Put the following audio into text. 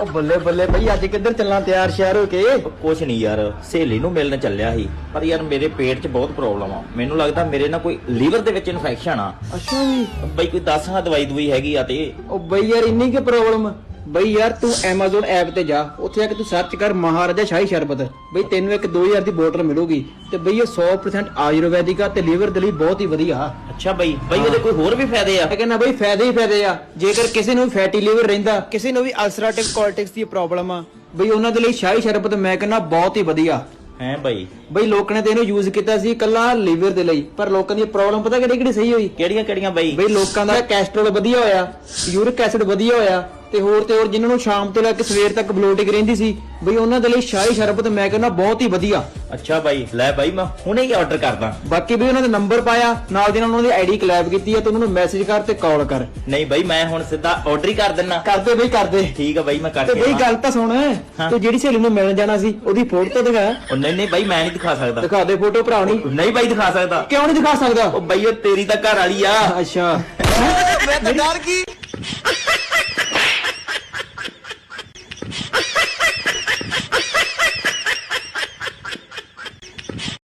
ਉਹ ਬੱਲੇ ਬੱਲੇ ਬਈ ਅੱਜ ਕਿੱਧਰ ਚੱਲਾਂ ਤਿਆਰ ਸ਼ਹਿਰ ਹੋ ਕੇ? ਕੁਛ ਨਹੀਂ ਯਾਰ ਸਹੇਲੀ ਨੂੰ ਮਿਲਣ ਚੱਲਿਆ ਸੀ। ਪਰ ਯਾਰ ਮੇਰੇ ਪੇਟ 'ਚ ਬਹੁਤ ਪ੍ਰੋਬਲਮ ਆ। ਮੈਨੂੰ ਲੱਗਦਾ ਮੇਰੇ ਨਾਲ ਕੋਈ ਲੀਵਰ ਦੇ ਵਿੱਚ ਇਨਫੈਕਸ਼ਨ ਆ। ਅੱਛਾ ਜੀ। ਬਈ ਕੋਈ ਦੱਸ ਹਾਂ ਦਵਾਈ ਦਵਾਈ ਹੈਗੀ ਆ ਤੇ। ਉਹ ਬਈ ਯਾਰ ਇੰਨੀ ਕਿ ਪ੍ਰੋਬਲਮ ਬਈ ਯਾਰ ਤੂੰ Amazon ਐਪ ਤੇ ਜਾ ਉੱਥੇ ਆ ਕੇ ਤੂੰ ਸਰਚ ਕਰ ਮਹਾਰਾਜਾ ਸ਼ਾਹੀ ਸ਼ਰਬਤ। ਬਈ ਤੈਨੂੰ ਇੱਕ 2000 ਦੀ ਬੋਤਲ ਮਿਲੂਗੀ ਤੇ ਬਈ ਇਹ 100% ਆਯੁਰਵੈਦਿਕ ਆ ਤੇ ਲੀਵਰ ਦੇ ਲਈ ਬਹੁਤ ਹੀ ਵਧੀਆ ਅੱਛਾ ਬਈ ਬਈ ਇਹਦੇ ਕੋਈ ਹੋਰ ਵੀ ਫਾਇਦੇ ਆ? ਮੈਂ ਕਹਿੰਦਾ ਬਈ ਫਾਇਦੇ ਹੀ ਫਾਇਦੇ ਆ। ਜੇਕਰ ਕਿਸੇ ਨੂੰ ਫੈਟੀ ਲੀਵਰ ਰਹਿੰਦਾ ਕਿਸੇ ਨੂੰ ਵੀ ਅਲਸਰੇਟਿਵ ਕੋਲਿਟਿਕਸ ਦੀ ਪ੍ਰੋਬਲਮ ਆ ਬਈ ਉਹਨਾਂ ਦੇ ਲਈ ਸ਼ਾਹੀ ਸ਼ਰਬਤ ਮੈਂ ਕਹਿੰਦਾ ਬਹੁਤ ਹੀ ਵਧੀਆ। ਹੈ ਬਈ? ਬਈ ਲੋਕਾਂ ਨੇ ਤੇ ਇਹਨੂੰ ਯੂਜ਼ ਕੀਤਾ ਸੀ ਕੱਲਾ ਲੀਵਰ ਦੇ ਲਈ ਪਰ ਲੋਕਾਂ ਦੀ ਪ੍ਰੋਬਲਮ ਪਤਾ ਕਿਹੜੀ ਕਿਹੜੀ ਸਹੀ ਹੋਈ? ਕਿਹੜੀਆਂ ਕਿਹੜੀਆਂ ਬਈ? ਬਈ ਲੋਕਾਂ ਦਾ ਕੈਸਟਰੋਲ ਵਧੀਆ ਹੋਇਆ ਯੂਰਿਕ ਐਸਿਡ ਵਧੀਆ ਹੋਇਆ ਤੇ ਹੋਰ ਤੇ ਹੋਰ ਜਿਨ੍ਹਾਂ ਨੂੰ ਸ਼ਾਮ ਤੋਂ ਲੈ ਕੇ ਸਵੇਰ ਤੱਕ ਬਲੋਟਿੰਗ ਰਹਿੰਦੀ ਸੀ ਬਈ ਉਹਨਾਂ ਦੇ ਲਈ ਸ਼ਾਹੀ ਸ਼ਰਬਤ ਮੈਂ ਕਹਿੰਦਾ ਬਹੁਤ ਹੀ ਵਧੀਆ। ਅੱਛਾ ਬਾਈ ਲੈ ਬਾਈ ਮੈਂ ਹੁਣੇ ਹੀ ਆਰਡਰ ਕਰਦਾ। ਬਾਕੀ ਵੀ ਉਹਨਾਂ ਦਾ ਨੰਬਰ ਪਾਇਆ ਨਾਲ ਦੀ ਨਾਲ ਉਹਨਾਂ ਦੀ ਆਈਡੀ ਕਲੈਬ ਕੀਤੀ ਆ ਤੇ ਉਹਨਾਂ ਨੂੰ ਮੈਸੇਜ ਕਰ ਤੇ ਕਾਲ ਕਰ। ਨਹੀਂ ਬਾਈ ਮੈਂ ਹੁਣ ਸਿੱਧਾ ਆਰਡਰ ਹੀ ਕਰ ਦਿੰਨਾ। ਕਰਦੇ ਬਈ ਕਰਦੇ। ਠੀਕ ਆ ਬਾਈ ਮੈਂ ਤੇ ਕਰਕੇ ਬਈ ਆਵਾਂ। ਗੱਲ ਤਾਂ ਸੁਣ ਤੂੰ ਜਿਹੜੀ ਸਹੇਲੀ ਨੂੰ ਮਿਲਣ ਜਾਣਾ ਸੀ ਉਹਦੀ ਫੋਟੋ ਦਿਖਾ। ਉਹ ਨਹੀਂ ਨਹੀਂ ਬਾਈ ਮੈਂ ਨਹੀਂ ਦਿਖਾ ਸਕਦਾ। ਦਿਖਾ ਦੇ ਫੋਟੋ ਭਰਾ ਨਹੀਂ ਨਹੀਂ ਬਾਈ ਦਿਖਾ ਸਕਦਾ। ਕਿਉਂ ਨਹੀਂ ਦਿਖਾ ਸਕਦਾ? ਉਹ ਬਾਈ ਉਹ ਤੇਰੀ ਤਾਂ ਘਰ ਵਾਲੀ ਆ। ਅੱਛਾ। ਮੈਂ ਤਾਂ ਡਰ ਗਈ।